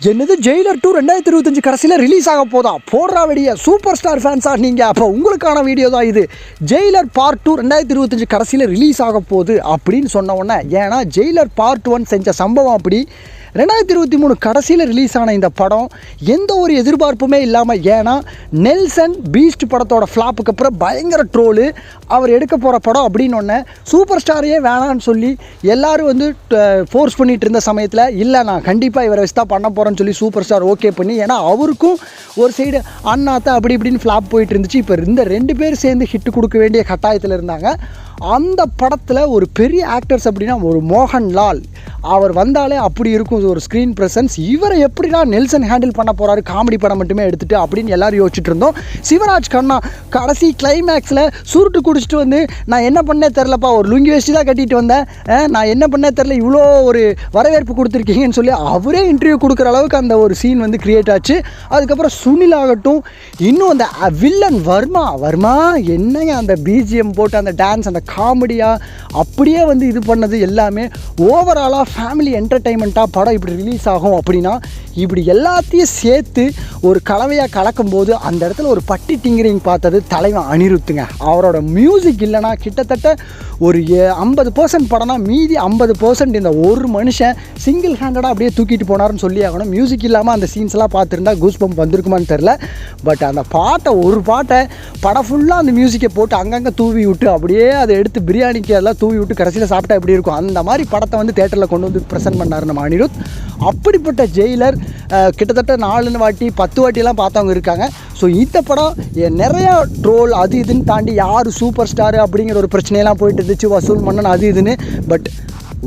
என்னது Jailer two ரெண்டாயிரத்தி இருபத்தஞ்சு கடைசியில் ரிலீஸ் ஆக போதா? போடுறா வெடிய சூப்பர் ஸ்டார் ஃபேன்ஸாக நீங்கள் அப்போ உங்களுக்கான வீடியோ தான் இது. ஜெயிலர் பார்ட் டூ ரெண்டாயிரத்தி இருபத்தஞ்சு கடைசியில் ரிலீஸ் ஆக போகுது அப்படின்னு சொன்ன உடனே ஏன்னா ஜெயிலர் பார்ட் ஒன் செஞ்ச சம்பவம் அப்படி. ரெண்டாயிரத்தி இருபத்தி மூணு கடைசியில் ரிலீஸ் ஆன இந்த படம் எந்த ஒரு எதிர்பார்ப்புமே இல்லாமல் ஏன்னா நெல்சன் பீஸ்ட் படத்தோட ஃப்ளாப்புக்கு அப்புறம் பயங்கர ட்ரோலு அவர் எடுக்க போகிற படம் அப்படின்னு ஒன்று சூப்பர் ஸ்டாரையே வேணான்னு சொல்லி எல்லோரும் வந்து ஃபோர்ஸ் பண்ணிகிட்டு இருந்த சமயத்தில் இல்லை நான் கண்டிப்பாக இவரை வச்சு தான் பண்ண போகிறேன்னு சொல்லி சூப்பர் ஸ்டார் ஓகே பண்ணி ஏன்னா அவருக்கும் ஒரு சைடு அண்ணாத்தா அப்படி இப்படின்னு ஃப்ளாப் போயிட்டு இருந்துச்சு. இப்போ இந்த ரெண்டு பேர் சேர்ந்து ஹிட் கொடுக்க வேண்டிய கட்டாயத்தில் இருந்தாங்க. அந்த படத்தில் ஒரு பெரிய ஆக்டர்ஸ் அப்படின்னா ஒரு மோகன்லால். அவர் வந்தாலே அப்படி இருக்கும் ஒரு ஸ்க்ரீன் ப்ரெசன்ஸ் இவரை எப்படிடா நெல்சன் ஹேண்டில் பண்ண போகிறாரு காமெடி படம் மட்டுமே எடுத்துட்டு அப்படின்னு எல்லாரும் யோசிச்சுட்டு இருந்தோம். சிவராஜ் கண்ணா கடைசி கிளைமேக்ஸில் சுருட்டு குடிச்சிட்டு வந்து நான் என்ன பண்ணே தெரிலப்பா ஒரு லுங்கி வச்சு தான் கட்டிட்டு வந்தேன். நான் என்ன பண்ணே தெரில இவ்வளோ ஒரு வரவேற்பு கொடுத்துருக்கீங்கன்னு சொல்லி அவரே இன்டர்வியூ கொடுக்குற அளவுக்கு அந்த ஒரு சீன் வந்து க்ரியேட் ஆச்சு. அதுக்கப்புறம் சுனில் ஆகட்டும் இன்னும் அந்த வில்லன் வர்மா வர்மா என்னங்க அந்த பிஜிஎம் போட்டு அந்த டான்ஸ் அந்த காமெடியாக அப்படியே வந்து இது பண்ணது எல்லாமே ஓவராலாக ஃபேமிலி என்டர்டைன்மெண்ட்டாக படம் இப்படி ரிலீஸ் ஆகும் அப்படின்னா இப்படி எல்லாத்தையும் சேர்த்து ஒரு கலவையாக கலக்கும்போது அந்த இடத்துல ஒரு பட்டி டிங்கரிங் பார்த்தது தலைவன் அனிருத்துங்க. அவரோட மியூசிக் இல்லைன்னா கிட்டத்தட்ட ஒரு ஐம்பது பர்சன்ட் படம்னா மீதி ஐம்பது பர்சன்ட் இந்த ஒரு மனுஷன் சிங்கிள் ஹேண்டடாக அப்படியே தூக்கிட்டு போனாருன்னு சொல்லி ஆகணும். மியூசிக் இல்லாமல் அந்த சீன்ஸ் எல்லாம் பார்த்துருந்தா கூஸ் பம்ப் வந்திருக்குமான்னு தெரில பட் அந்த பாட்டை ஒரு பாட்டை படம் ஃபுல்லாக அந்த மியூசிக்கை போட்டு அங்கங்கே தூவி விட்டு அப்படியே அது எடுத்து பிரியாணிக்கு எல்லாம் தூவி விட்டு கடைசியில் சாப்பிட்டா எப்படி இருக்கும்? அந்த மாதிரி படத்தை வந்து தேட்டரில் கொண்டு வந்து ப்ரெசென்ட் பண்ணார் நம்ம அனிருத். அப்படிப்பட்ட ஜெயிலர் கிட்டத்தட்ட நாலு வாட்டி பத்து வாட்டிலாம் பார்த்தவங்க இருக்காங்க. ஸோ இந்த படம் எ- நிறையா ட்ரோல் அது இதுன்னு தாண்டி யார் சூப்பர் ஸ்டார் அப்படிங்கிற ஒரு பிரச்சனையெல்லாம் போயிட்டு இருந்துச்சு. வசூல் மன்னன் அது இதுன்னு. But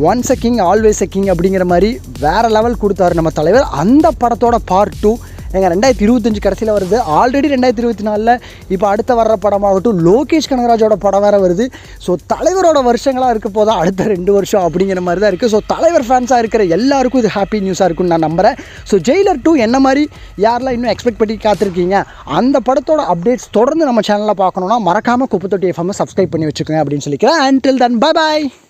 once a king always a king அப்படிங்கிற மாதிரி வேறு லெவல் கொடுத்தாரு நம்ம தலைவர். அந்த படத்தோட பார்ட் டூ எங்கள் ரெண்டாயிரத்தி இருபத்தஞ்சு கடைசியில் வருது. ஆல்ரெடி ரெண்டாயிரத்தி இருபத்தி நாலில் இப்போ அடுத்த வர்ற படமாகட்டும் லோகேஷ் கனகராஜோட படம் வேறு வருது. ஸோ தலைவரோட வருஷங்களாக இருக்க போதா அடுத்த ரெண்டு வருஷம் அப்படிங்கிற மாதிரி தான் இருக்குது ஸோ தலைவர் ஃபேன்ஸாக இருக்கிற எல்லாருக்கும் இது ஹாப்பி நியூஸாக இருக்கும்னு நான் நம்புகிறேன் ஸோ ஜெயிலர் டூ என்ன மாதிரி யாரெல்லாம் இன்னும் எக்ஸ்பெக்ட் பண்ணி காத்திருக்கீங்க அந்த படத்தோட அப்டேட்ஸ் தொடர்ந்து நம்ம சேனலில் பார்க்கணுன்னா மறக்காமல் குப்பத்தொட்டி எஃப்எம் சப்ஸ்கிரைப் பண்ணி வச்சுக்கோங்க அப்படின்னு சொல்லிக்கிறேன். And till then bye bye